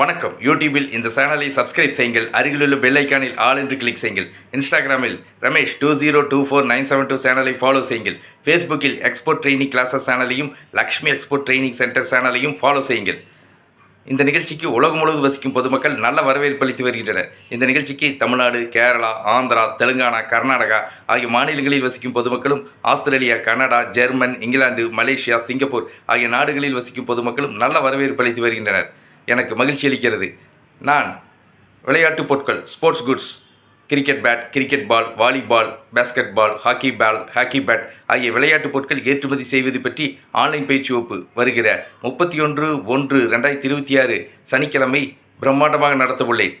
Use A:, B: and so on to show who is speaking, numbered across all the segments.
A: வணக்கம். யூடியூபில் இந்த சேனலை சப்ஸ்கிரைப் செய்யுங்கள். அருகிலுள்ள பெல் ஐக்கானில் ஆல் என்று கிளிக் செய்யுங்கள். இன்ஸ்டாகிராமில் Ramesh two zero two four nine seven two சேனலை ஃபாலோ செய்யுங்கள். ஃபேஸ்புக்கில் எக்ஸ்போர்ட் ட்ரைனிங் கிளாஸஸ் சேனலையும் லக்ஷ்மி எக்ஸ்போர்ட் ட்ரைனிங் சென்டர் சேனலையும் ஃபாலோ செய்யுங்கள். இந்த நிகழ்ச்சிக்கு உலகம் முழுவதும் வசிக்கும் பொதுமக்கள் நல்ல வரவேற்பு அளித்து வருகின்றனர். இந்த நிகழ்ச்சிக்கு தமிழ்நாடு கேரளா ஆந்திரா தெலுங்கானா கர்நாடகா ஆகிய மாநிலங்களில் வசிக்கும் பொதுமக்களும் Australia Canada German England Malaysia Singapore ஆகிய நாடுகளில் வசிக்கும் பொதுமக்களும் நல்ல வரவேற்பு அளித்து வருகின்றனர். எனக்கு மகிழ்ச்சி அளிக்கிறது. நான் விளையாட்டுப் பொருட்கள் sports goods cricket bat cricket ball volleyball basketball hockey ball hockey bat ஆகிய விளையாட்டுப் பொருட்கள் ஏற்றுமதி செய்வது பற்றி ஆன்லைன் பயிற்சி வகுப்பு வருகிற முப்பத்தி ஒன்று ஒன்று ரெண்டாயிரத்தி இருபத்தி ஆறு சனிக்கிழமை பிரம்மாண்டமாக நடத்தவுள்ளேன்.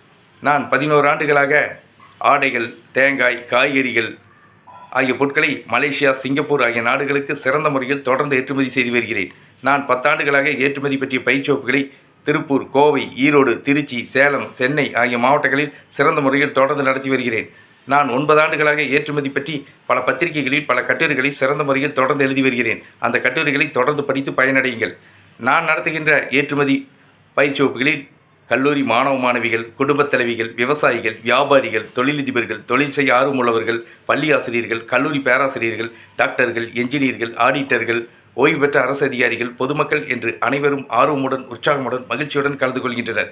A: நான் பதினோரு ஆண்டுகளாக ஆடைகள் தேங்காய் காய்கறிகள் ஆகிய பொருட்களை மலேசியா சிங்கப்பூர் ஆகிய நாடுகளுக்கு சிறந்த முறையில் தொடர்ந்து ஏற்றுமதி செய்து வருகிறேன். நான் பத்தாண்டுகளாக ஏற்றுமதி பற்றிய பயிற்சி திருப்பூர் கோவை ஈரோடு திருச்சி சேலம் சென்னை ஆகிய மாவட்டங்களில் சிறந்த முறையில் தொடர்ந்து நடத்தி வருகிறேன். நான் ஒன்பது ஆண்டுகளாக ஏற்றுமதி பற்றி பல பத்திரிகைகளில் பல கட்டுரைகளை சிறந்த முறையில் தொடர்ந்து எழுதி வருகிறேன். அந்த கட்டுரைகளை தொடர்ந்து படித்து பயனடையுங்கள். நான் நடத்துகின்ற ஏற்றுமதி பயிற்சி வகுப்புகளில் கல்லூரி மாணவ மாணவிகள் குடும்பத் தலைவிகள் விவசாயிகள் வியாபாரிகள் தொழிலதிபர்கள் தொழில் செய்ய ஆர்வமுள்ளவர்கள் பள்ளி ஆசிரியர்கள் கல்லூரி பேராசிரியர்கள் டாக்டர்கள் என்ஜினியர்கள் ஆடிட்டர்கள் ஓய்வு பெற்ற அரசு அதிகாரிகள் பொதுமக்கள் என்று அனைவரும் ஆர்வமுடன் உற்சாகமுடன் மகிழ்ச்சியுடன் கலந்து கொள்கின்றனர்.